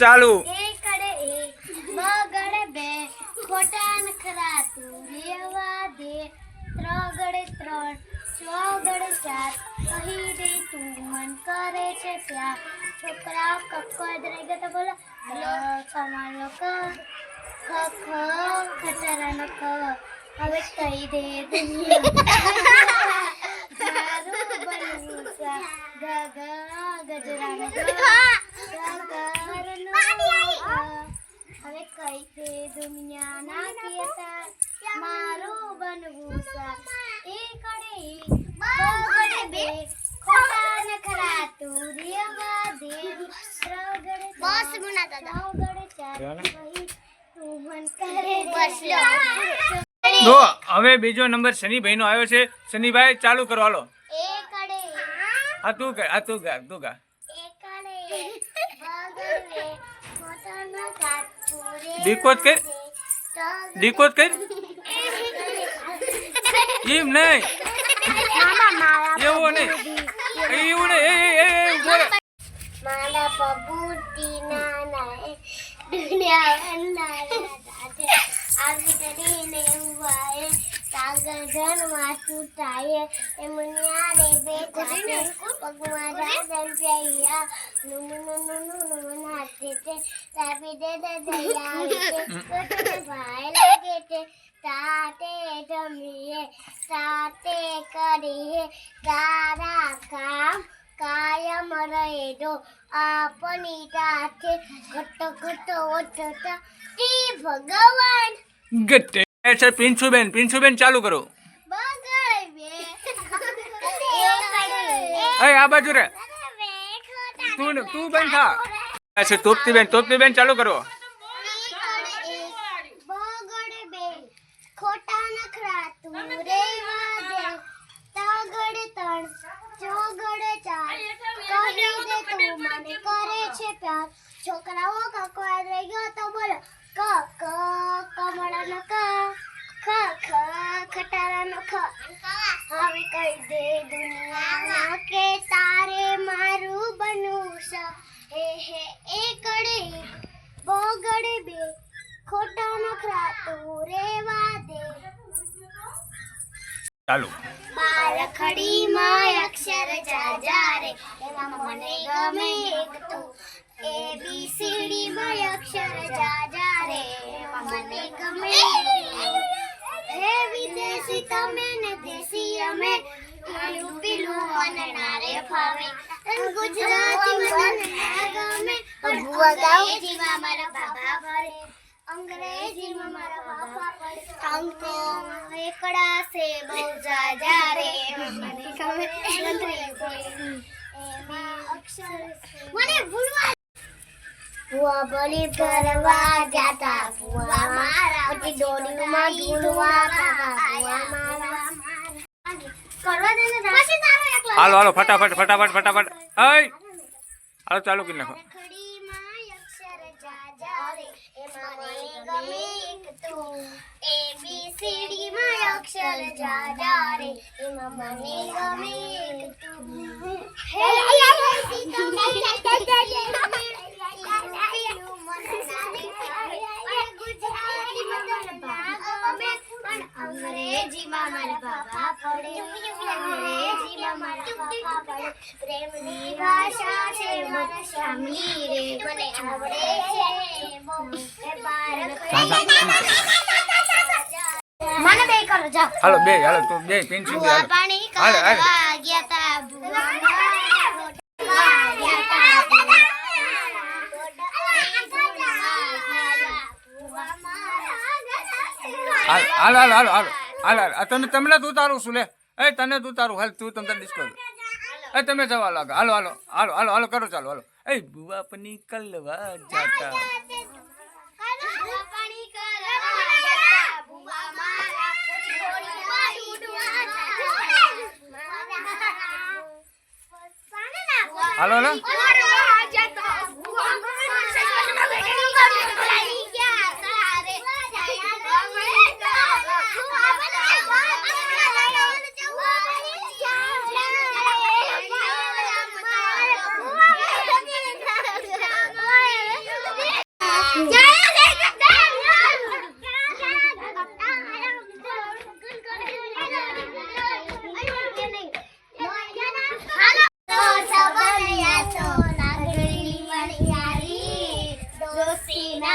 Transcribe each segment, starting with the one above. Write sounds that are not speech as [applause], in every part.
ચાલુ. બગડે બે ખોટા નખરા તું રેવા દે. ત્રગડે ત્રણ, ચોગડે ચાર, કહી દે તું મન કરે છે પ્યાર. છોકરાઓ કક્કો રહી ગયો તો બોલો હલો કમાલો ક, ખ ખ કહી દે ગ જો હવે બીજો નંબર શનિભાઈ નો આવ્યો છે. શનિભાઈ ચાલુ કરો હાલો. આ તું કર આ તું રેવા દીકોત કે. દીકોત કર એમ નહીં. એવું નહીં. એવું નહીં એ એ એ એ મારા પબુટી નાના દુનિયા અંધારા આવી કરીને ઉવાએ સાગર ધનમાં તૂટાય એ મુનિયા રે પગમાં રાધન પ્યાયા નુમ નુમ નુમ નાચે છે. તાપી દે દે દયા છે [laughs] ભાઈ લાગે છે. તાતે જમીએ તાતે કરીએ. તારા કામ કાયમ રહેજો. આપણી સાથે ઘટ ઘટ ઓછતા તી ભગવાન. એ છે પિન્સુબેન. પિન્સુબેન ચાલુ કરો. અરે એ આ બાજુ રે. તું તું બેન થા. અચ્છા તોપતી બેન તોપતી બેન ચાલુ કરો બગડે બે ખોટા નખરા તું રેવા દે તગડે ત્રણ ચોગડે ચાર કહી દે તું મને કરે છે પ્યાર છોકરાઓ કાકો યાદ રહી ગયો તો બોલો ક ક કમળાનો ક ખ ખ ખટારાનો ખ. હવે કહી દે દુનિયાના કે તારે મારું બનવું છે હે હે એકડે એક બગડે બે. ખોટા નખરા તું રેવા દે ચાલુ બારખડીમાં અક્ષર જાજા રે. એમાં મને ગમે એક તું. એ બી સી ડી માં અક્ષર જાજા રે એમાં મને ગમે હે વિદેશી તમે ને દેશી અમે પીલું પીલું મને ના રે ફાવે અને ગુજરાતી મને ના ગમે પણ અંગ્રેજીમાં મારા બાબા ભરે અંગ્રેજીમાં મારા બાબા ભરે અંકો એકડા સે બહુ જાજા રે મને ગમે નથી કોઈ એમાં અક્ષર મને ભૂલવા ભુવા બળી ભરવા જાતા ભુવા મારા પછી દોડીમાં ઢૂંઢવા કાકા મારા કરવા દે પછી તારો એકલો હાલો હાલો ફટાફટ ફટાફટ ફટાફટ હઈ હાલો ચાલુ કરી નાખો અક્ષર જા રે એમાં મને ગમે તું એ બી સી ડી માં અક્ષર જાજા રે એમાં મને ગમે તું હે અંગ્રેજીમાં મારા બાબા પડે અંગ્રેજીમાં મારા બાબા પડે. પ્રેમની ભાષા છે મારા સ્વામી રે મને આવડે છે. બહુ બાર મને બે કરો જાઓ. હાલો બે હાલો તું બે પિન્સુ હાલો. હાલો, હાલો. કરવા ગયા તા ભુવા મારા ગયા તા ભુવા. ભુવા મારા હાલ હાલ હાલ હાલ. હાલ હાલ. તને તમને તું તારું શું લે? એ, તને તું તારું. હાલ, તું તમને ડિસ્કો એ, તમે જવા લાગો. હાલો હાલો હાલો હાલો હાલો, કરો ચાલો, હાલો. એ, બુઆ પની કલવા જાતા. હાલો હાલો.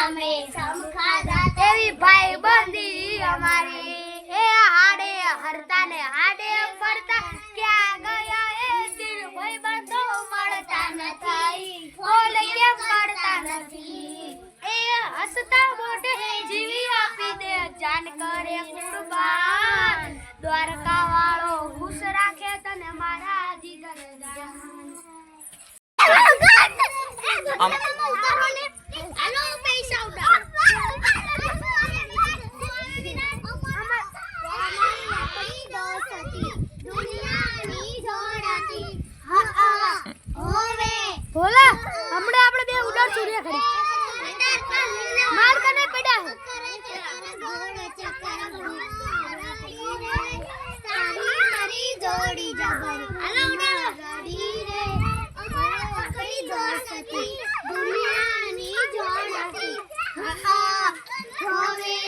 નામે સમખાદા તેવી ભાઈ બંધી અમારી. એ હાડે હરતા ને હાડે ફરતા. ક્યાં ગયા એ દિલ ભાઈ બંધો મળતા નથી. ફોન કેમ કરતા નથી? એ હસતા મોઢે જીવી આપી દે. જાન કરે કુરબાન. દ્વારકા વાળો ખુશ રાખે તને મારા જીગર જાન આમ- હાલો પૈસા ઉડાડ ભોલા હમણાં આપણે બે ઉડાડશું રે ઘડી માર કને પડ્યા જોડી જબરી હાલો ગાડી રે અમારી દોસ્તી દુનિયાની જોડતી હા હવે હવે